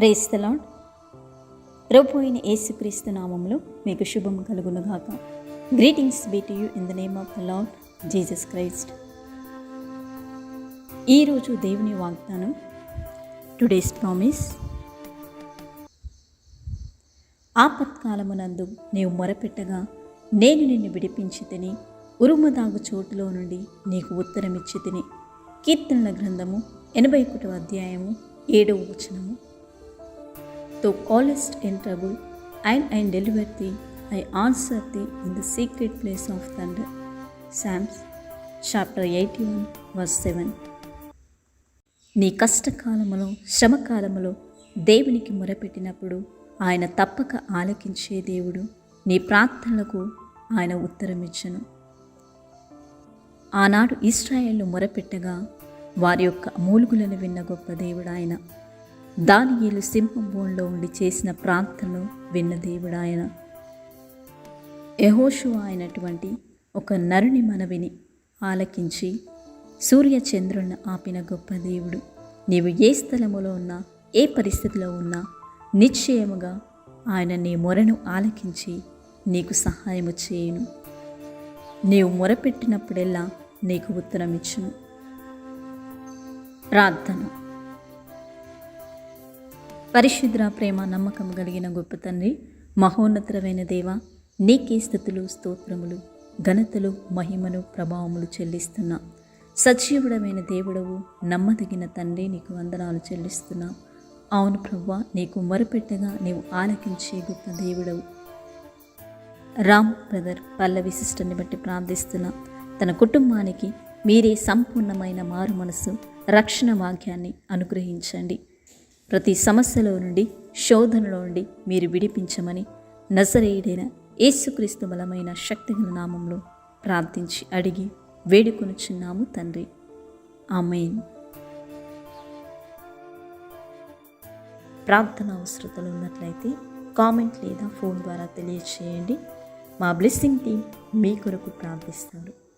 Praise the Lord రోపోయిన అయిన యేసుక్రీస్తు నామంలో మీకు శుభం కలుగునుగాక greetings be to you in the name of the lord Jesus Christ. ఈరోజు దేవుని వాగ్దానం టుడేస్ ప్రామిస్. ఆపత్కాలమునందు నీవు మొరపెట్టగా నేను నిన్ను విడిపించి తిని ఉరుముదాగు చోటులో నుండి నీకు ఉత్తరమిచ్చి తిని కీర్తనల గ్రంథము ఎనభై ఒకటో అధ్యాయము ఏడవ వచనము. Thou calledst in trouble, and I deliver thee I answer thee in the secret place of thunder. Psalms chapter eighty one verse seven నీ కష్టకాలములో శ్రమకాలములో దేవునికి మొరపెట్టినప్పుడు ఆయన తప్పక ఆలకించే దేవుడు. నీ ప్రార్థనలకు ఆయన ఉత్తరమిచ్చను. ఆనాడు ఇస్రాయేళ్ళు మొరపెట్టగా వారి యొక్క మూలుగులను విన్న గొప్ప దేవుడు ఆయన. దానియేలు సింహభూమిలో ఉండి చేసిన ప్రార్థనను విన్న దేవుడు ఆయన యహోషు అయినటువంటి ఒక నరుని మనవిని ఆలకించి సూర్య ఆపిన గొప్ప దేవుడు. నీవు ఏ స్థలములో ఉన్నా ఏ పరిస్థితిలో ఉన్నా నిశ్చయముగా ఆయన నీ మొరను ఆలకించి నీకు సహాయము చేయును. నీవు మొరపెట్టినప్పుడెల్లా నీకు ఉత్తరం ఇచ్చును ప్రార్థన. పరిశుద్ర ప్రేమ నమ్మకం కలిగిన గొప్ప తండ్రి మహోన్నతమైన దేవ నీకే స్థుతులు స్తోత్రములు ఘనతలు మహిమను ప్రభావములు చెల్లిస్తున్నా. సజీవుడమైన దేవుడవు నమ్మదగిన తండ్రి నీకు వందనాలు చెల్లిస్తున్నా. అవును ప్రవ్వా నీకు మొరపెట్టగా నీవు ఆలకించే గొప్ప దేవుడవు. రామ్ బ్రదర్ పల్ల విశిష్టని బట్టి ప్రార్థిస్తున్నా. తన కుటుంబానికి మీరే సంపూర్ణమైన మారు మనసు రక్షణ వాక్యాన్ని అనుగ్రహించండి. ప్రతి సమస్యలో నుండి శోధనలో నుండి మీరు విడిపించమని నజరేయుడైన యేసుక్రీస్తు బలమైన శక్తిగల నామంలో ప్రార్థించి అడిగి వేడుకొనుచున్నాము తండ్రి. ఆమెన్. ప్రార్థన అవసరతలు ఉన్నట్లయితే కామెంట్ లేదా ఫోన్ ద్వారా తెలియచేయండి. మా బ్లెస్సింగ్ టీం మీ కొరకు ప్రార్థిస్తారు